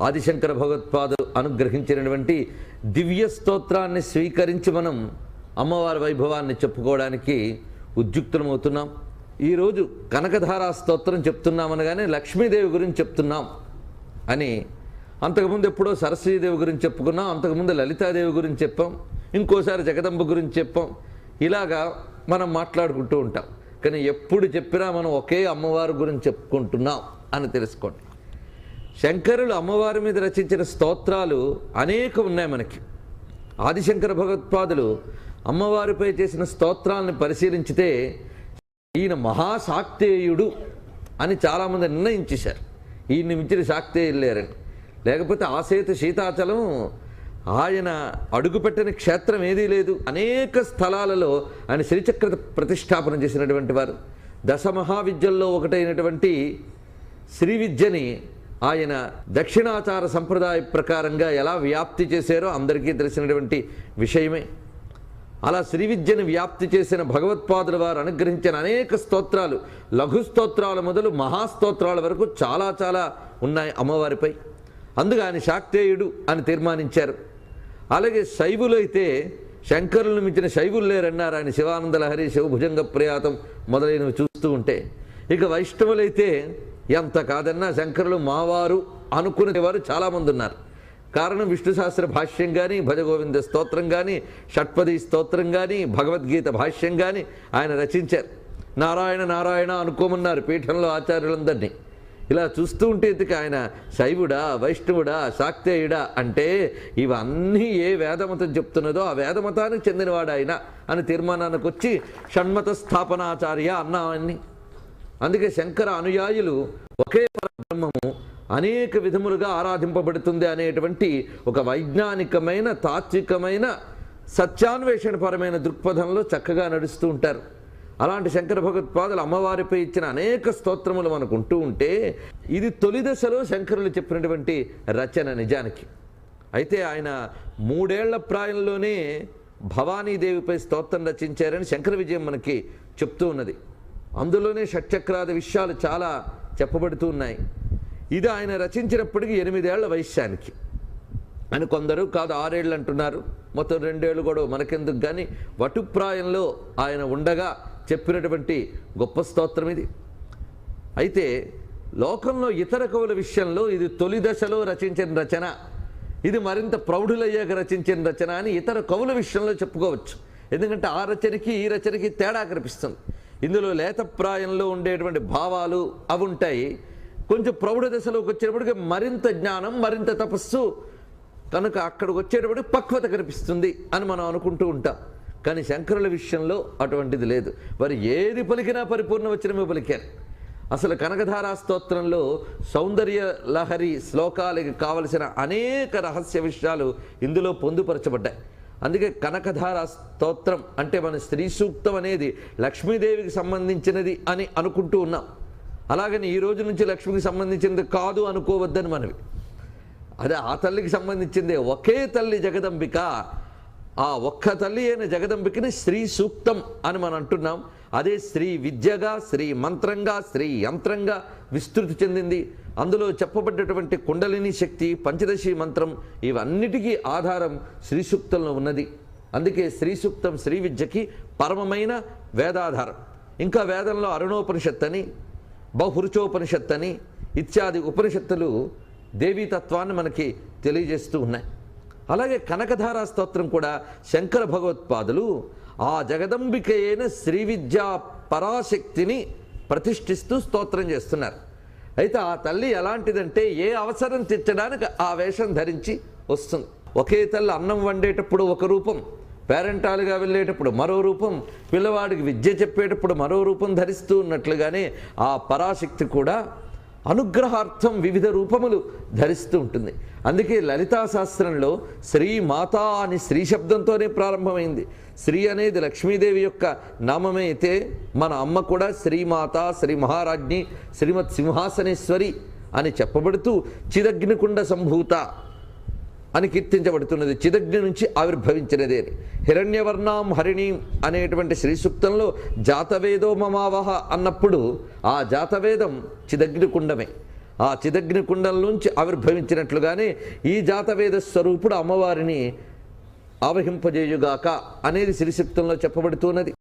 ఆదిశంకర భగవత్పాదులు అనుగ్రహించినటువంటి దివ్య స్తోత్రాన్ని స్వీకరించి మనం అమ్మవారి వైభవాన్ని చెప్పుకోవడానికి ఉద్యుక్తులమవుతున్నాం. ఈరోజు కనకధారా స్తోత్రం చెప్తున్నాం అనగానే లక్ష్మీదేవి గురించి చెప్తున్నాం అని అంతకుముందు ఎప్పుడో సరస్వతీదేవి గురించి చెప్పుకున్నాం అంతకుముందు లలితాదేవి గురించి చెప్పాం ఇంకోసారి జగదంబ గురించి చెప్పాం. ఇలాగా మనం మాట్లాడుకుంటూ ఉంటాం. కానీ ఎప్పుడు చెప్పినా మనం ఒకే అమ్మవారి గురించి చెప్పుకుంటున్నాం అని తెలుసుకోండి. శంకరులు అమ్మవారి మీద రచించిన స్తోత్రాలు అనేక ఉన్నాయి మనకి. ఆదిశంకర భగవత్పాదులు అమ్మవారిపై చేసిన స్తోత్రాలను పరిశీలించితే ఈయన మహాశాక్తేయుడు అని చాలామంది నిర్ణయించేశారు. ఈయన్ని మించిన శాక్తేయులు లేరని. లేకపోతే ఆసేతు సీతాచలం ఆయన అడుగుపెట్టని క్షేత్రం ఏదీ లేదు. అనేక స్థలాలలో ఆయన శ్రీచక్ర ప్రతిష్టాపన చేసినటువంటి వారు. దశ మహావిద్యల్లో ఒకటైనటువంటి శ్రీ విద్యని ఆయన దక్షిణాచార సంప్రదాయ ప్రకారంగా ఎలా వ్యాప్తి చేశారో అందరికీ తెలిసినటువంటి విషయమే. అలా శ్రీ విద్యను వ్యాప్తి చేసిన భగవత్పాదుల వారు అనుగ్రహించిన అనేక స్తోత్రాలు లఘు స్తోత్రాల మొదలు మహాస్తోత్రాల వరకు చాలా చాలా ఉన్నాయి అమ్మవారిపై. అందుకు ఆయన శాక్తేయుడు అని తీర్మానించారు. అలాగే శైవులు అయితే శంకరులను మించిన శైవులు లేరన్నారు. ఆయన శివానంద లహరి శివభుజంగ ప్రయాతం మొదలైనవి చూస్తూ ఉంటే. ఇక వైష్ణవులైతే ఎంత కాదన్నా శంకరులు మావారు అనుకునేవారు చాలామంది ఉన్నారు కారణం విష్ణు సహస్ర భాష్యం కానీ భజగోవింద స్తోత్రం కానీ షట్పది స్తోత్రం కానీ భగవద్గీత భాష్యం కానీ ఆయన రచించారు. నారాయణ నారాయణ అనుకోమన్నారు పీఠంలో ఆచార్యులందరినీ. ఇలా చూస్తూ ఉంటే ఇదికి ఆయన శైవుడా వైష్ణవుడా శాక్తేయుడా అంటే ఇవన్నీ ఏ వేదమతం చెప్తున్నదో ఆ వేదమతానికి చెందినవాడు ఆయన అని తీర్మానానికి వచ్చి షణ్మత స్థాపనాచార్య అన్నామని అందుకే శంకర అనుయాయులు ఒకే పరబ్రహ్మము అనేక విధములుగా ఆరాధింపబడుతుంది అనేటువంటి ఒక వైజ్ఞానికమైన తాత్వికమైన సత్యాన్వేషణపరమైన దృక్పథంలో చక్కగా నడుస్తూ ఉంటారు. అలాంటి శంకర భగవత్పాదులు అమ్మవారిపై ఇచ్చిన అనేక స్తోత్రములు మనకు ఉంటూ ఉంటే ఇది తొలి దశలో శంకరులు చెప్పినటువంటి రచన నిజానికి. అయితే ఆయన మూడేళ్ళ ప్రాయంలోనే భవానీదేవిపై స్తోత్రం రచించారని శంకర విజయం మనకి చెప్తూ ఉన్నది. అందులోనే షట్చక్రాది విషయాలు చాలా చెప్పబడుతూ ఉన్నాయి. ఇది ఆయన రచించినప్పటికీ ఎనిమిదేళ్ళ వయస్సానికి అని కొందరు కాదు ఆరేళ్ళు అంటున్నారు. మొత్తం రెండేళ్ళు కూడా మనకెందుకు కానీ వటుప్రాయంలో ఆయన ఉండగా చెప్పినటువంటి గొప్ప స్తోత్రం ఇది. అయితే లోకంలో ఇతర కవుల విషయంలో ఇది తొలి దశలో రచించిన రచన. ఇది మరింత ప్రౌఢులయ్యాక రచించిన రచన అని ఇతర కవుల విషయంలో చెప్పుకోవచ్చు. ఎందుకంటే ఆ రచనకి ఈ రచనకి తేడా కనిపిస్తుంది. ఇందులో లేత ప్రాయంలో ఉండేటువంటి భావాలు అవి ఉంటాయి. కొంచెం ప్రౌఢ దశలోకి వచ్చేటప్పటికి మరింత జ్ఞానం మరింత తపస్సు కనుక అక్కడికి వచ్చేటప్పటికి పక్వత కనిపిస్తుంది అని మనం అనుకుంటూ ఉంటాం. కానీ శంకరుల విషయంలో అటువంటిది లేదు. వారు ఏది పలికినా పరిపూర్ణ వచనమే పలికారు. అసలు కనకధారా స్తోత్రంలో సౌందర్య లహరి శ్లోకాలకి కావలసిన అనేక రహస్య విషయాలు ఇందులో పొందుపరచబడ్డాయి. అందుకే కనకధార స్తోత్రం అంటే మన స్త్రీ సూక్తం అనేది లక్ష్మీదేవికి సంబంధించినది అని అనుకుంటూ ఉన్నాం. అలాగని ఈ రోజు నుంచి లక్ష్మికి సంబంధించినది కాదు అనుకోవద్దని మనవి. అదే ఆ తల్లికి సంబంధించిందే ఒకే తల్లి జగదంబిక ఆ ఒక్క తల్లి అయిన జగదంబికని శ్రీ సూక్తం అని మనం అంటున్నాం. అదే శ్రీ విద్యగా శ్రీ మంత్రంగా శ్రీ యంత్రంగా విస్తృతి చెందింది. అందులో చెప్పబడ్డటువంటి కుండలిని శక్తి పంచదశి మంత్రం ఇవన్నిటికీ ఆధారం శ్రీ సూక్తంలో ఉన్నది. అందుకే శ్రీ సూక్తం శ్రీ విద్యకి పరమమైన వేదాధారం. ఇంకా వేదంలో అరుణోపనిషత్ అని బహురుచోపనిషత్ అని ఇత్యాది ఉపనిషత్తులు దేవీతత్వాన్ని మనకి తెలియజేస్తూ ఉన్నాయి. అలాగే కనకధారా స్తోత్రం కూడా శంకర భగవత్పాదులు ఆ జగదంబిక అయిన శ్రీ విద్యా పరాశక్తిని ప్రతిష్ఠిస్తూ స్తోత్రం చేస్తున్నారు. అయితే ఆ తల్లి ఎలాంటిదంటే ఏ అవసరం తెచ్చడానికి ఆ వేషం ధరించి వస్తుంది. ఒకే తల్లి అన్నం వండేటప్పుడు ఒక రూపం పేరెంటాలుగా వెళ్ళేటప్పుడు మరో రూపం పిల్లవాడికి విద్య చెప్పేటప్పుడు మరో రూపం ధరిస్తూ ఉన్నట్లుగానే ఆ పరాశక్తి కూడా అనుగ్రహార్థం వివిధ రూపములు ధరిస్తూ ఉంటుంది. అందుకే లలితా శాస్త్రంలో శ్రీ మాత అని స్త్రీ శబ్దంతోనే ప్రారంభమైంది. శ్రీ అనేది లక్ష్మీదేవి యొక్క నామమే అయితే మన అమ్మ కూడా శ్రీమాత శ్రీ మహారాజ్ని శ్రీమత్ సింహాసనేశ్వరి అని చెప్పబడుతూ చిదగ్నికుండ సంభూత అని కీర్తించబడుతున్నది. చిదగ్ని నుంచి ఆవిర్భవించినదే. హిరణ్యవర్ణాం హరిణీం అనేటువంటి శ్రీ సూక్తంలో జాతవేదో మమావహ అన్నప్పుడు ఆ జాతవేదం చిదగ్ని కుండమే. ఆ చిదగ్ని కుండంలోంచి ఆవిర్భవించినట్లుగానే ఈ జాతవేద స్వరూపుడు అమ్మవారిని ఆవహింపజేయుగాక అనేది శ్రీశక్తంలో చెప్పబడుతున్నది.